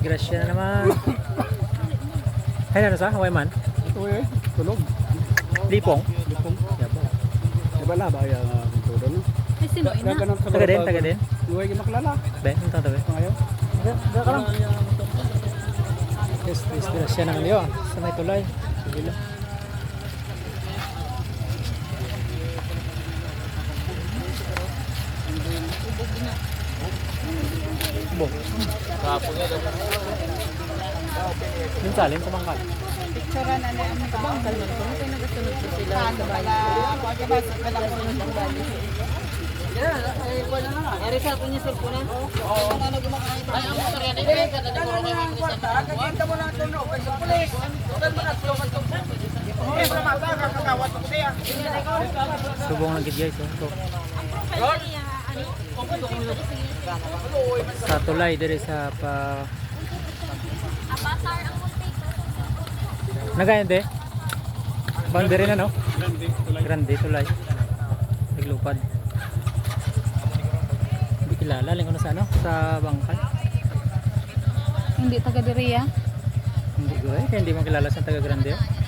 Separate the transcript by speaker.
Speaker 1: Disgrasya na naman. Ay, ano sa? Hawaii man?
Speaker 2: Ito eh, tulog.
Speaker 1: Lipong?
Speaker 2: Lipong.
Speaker 1: Yabo.
Speaker 2: Di ba na ba yung tulo no?
Speaker 1: Taga din, taga din.
Speaker 2: Huwag yung maklala.
Speaker 1: Be, tayo be?
Speaker 2: Ngayon.
Speaker 1: Diyan ka lang. Yes, disgrasya naman yun. Sa may tulay. Sige lang. Bo. Yung salin sa bangkal.
Speaker 3: Picture na na ang bangkal man ko. Kaya nagasunod ko sila sa bahay. Erika, punya sulpunan? Oo. Ay, ang motor yan. Ay, kada na ko kay Ma'am Lisa.
Speaker 1: Subong lang gid guys. Oh. So, sa tulay dire sa pa Nagayon de? Boundary na no? Grande tulay. Naglupad. Hindi kilala na sa ano? Sa bangkal.
Speaker 3: Hindi taga diriya.
Speaker 1: Hindi ko eh. Hindi mo kilala sa taga Grande. oh.